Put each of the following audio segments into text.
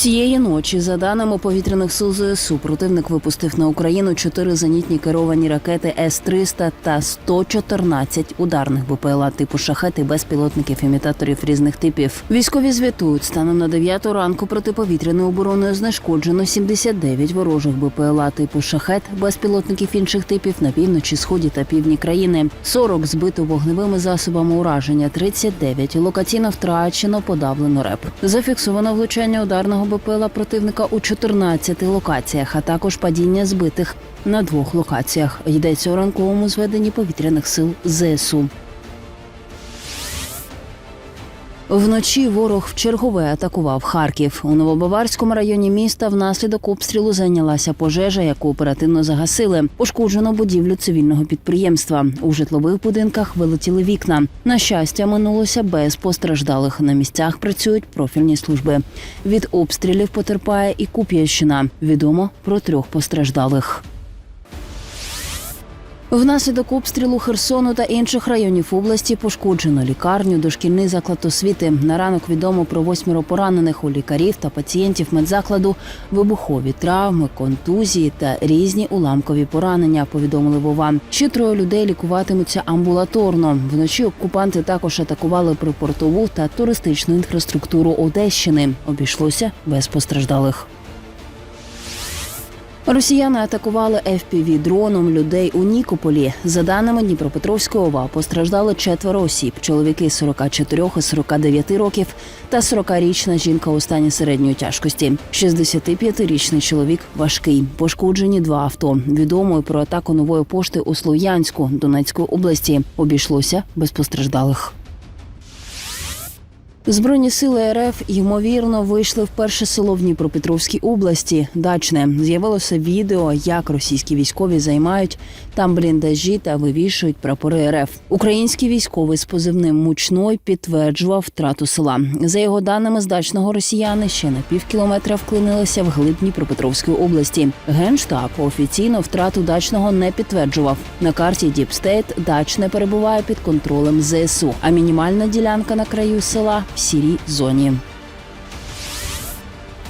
Цієї ночі, за даними повітряних сил ЗСУ, противник випустив на Україну чотири зенітні керовані ракети С-300 та 114 ударних БПЛА типу шахет безпілотників імітаторів різних типів. Військові звітують, станом на 9 ранку протиповітряною обороною знешкоджено 79 ворожих БПЛА типу шахет, безпілотників інших типів на півночі, сході та півдні країни. 40 збито вогневими засобами ураження, 39 локаційно втрачено, подавлено реп. Зафіксовано влучання ударного БПЛА противника у 14 локаціях, а також падіння збитих на двох локаціях. Йдеться у ранковому зведенні повітряних сил ЗСУ. Вночі ворог вчергове атакував Харків. У Новобаварському районі міста внаслідок обстрілу зайнялася пожежа, яку оперативно загасили. Пошкоджено будівлю цивільного підприємства. У житлових будинках вилетіли вікна. На щастя, минулося без постраждалих. На місцях працюють профільні служби. Від обстрілів потерпає і Куп'янщина. Відомо про трьох постраждалих. Внаслідок обстрілу Херсону та інших районів області пошкоджено лікарню, дошкільний заклад освіти. На ранок відомо про восьмеро поранених у лікарів та пацієнтів медзакладу, вибухові травми, контузії та різні уламкові поранення. Повідомили Вова. Ще троє людей лікуватимуться амбулаторно. Вночі окупанти також атакували припортову та туристичну інфраструктуру Одещини. Обійшлося без постраждалих. Росіяни атакували fpv дроном людей у Нікополі. За даними Дніпропетровської ОВА, постраждали четверо осіб: чоловіки 44 і 49 років та 40-річна жінка у стані середньої тяжкості. 65-річний чоловік важкий. Пошкоджені два авто. Відомо про атаку нової пошти у Слов'янську Донецької області. Обійшлося без постраждалих. Збройні сили РФ ймовірно вийшли в перше село в Дніпропетровській області. Дачне з'явилося відео, як російські військові займають там бліндажі та вивішують прапори РФ. Український військовий з позивним мучной підтверджував втрату села. За його даними, з дачного росіяни ще на пів кілометра вклинилися в глиб Дніпропетровської області. Генштаб офіційно втрату дачного не підтверджував. На карті Діпстейт дачне перебуває під контролем ЗСУ, а мінімальна ділянка на краю села сірій зоні.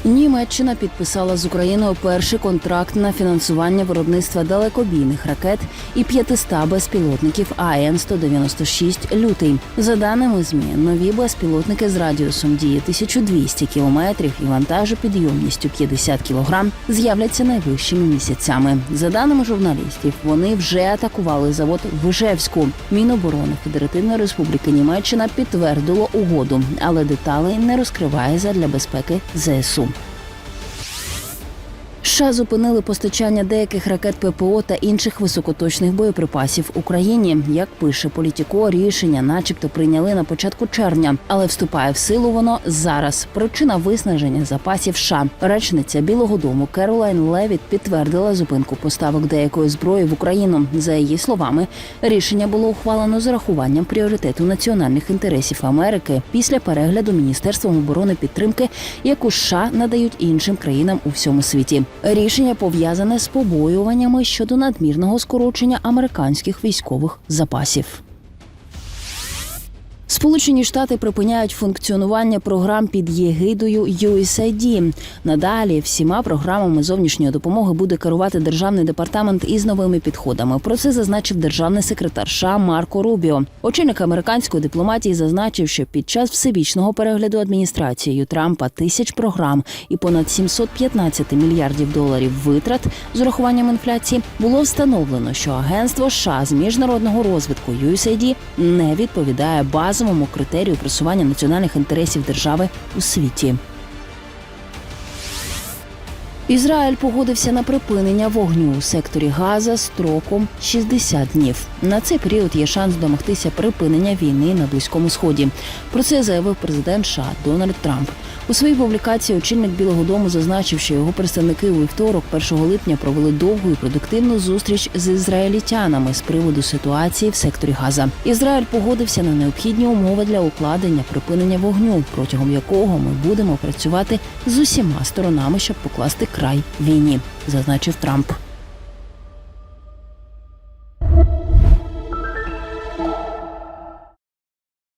Німеччина підписала з Україною перший контракт на фінансування виробництва далекобійних ракет і 500 безпілотників АН 196 лютий. За даними змі, нові безпілотники з радіусом дії 1200 кілометрів і вантажопідйомністю 50 кілограм з'являться найближчими місяцями. За даними журналістів, вони вже атакували завод в Ижевську. Міноборони Федеративної Республіки Німеччина підтвердило угоду, але деталей не розкриває задля безпеки ЗСУ. США зупинили постачання деяких ракет ППО та інших високоточних боєприпасів Україні. Як пише Політіко, рішення, начебто, прийняли на початку червня, але вступає в силу воно зараз. Причина виснаження запасів США. Речниця Білого Дому Керолайн Левіт підтвердила зупинку поставок деякої зброї в Україну. За її словами, рішення було ухвалено з урахуванням пріоритету національних інтересів Америки після перегляду Міністерством оборони підтримки, яку США надають іншим країнам у всьому світі. Рішення пов'язане з побоюваннями щодо надмірного скорочення американських військових запасів. Сполучені Штати припиняють функціонування програм під єгидою USAID. Надалі всіма програмами зовнішньої допомоги буде керувати державний департамент із новими підходами. Про це зазначив державний секретар США Марко Рубіо. Очільник американської дипломатії зазначив, що під час всебічного перегляду адміністрацією Трампа тисяч програм і понад 715 мільярдів доларів витрат з урахуванням інфляції було встановлено, що агентство США з міжнародного розвитку USAID не відповідає базовому критерію просування національних інтересів держави у світі. Ізраїль погодився на припинення вогню у секторі Газа строком 60 днів. На цей період є шанс домогтися припинення війни на близькому сході. Про це заявив президент США Дональд Трамп. У своїй публікації очільник Білого Дому зазначив, що його представники у вівторок, 1 липня, провели довгу і продуктивну зустріч з ізраїлітянами з приводу ситуації в секторі Газа. Ізраїль погодився на необхідні умови для укладення припинення вогню, протягом якого ми будемо працювати з усіма сторонами, щоб покласти край війні, зазначив Трамп.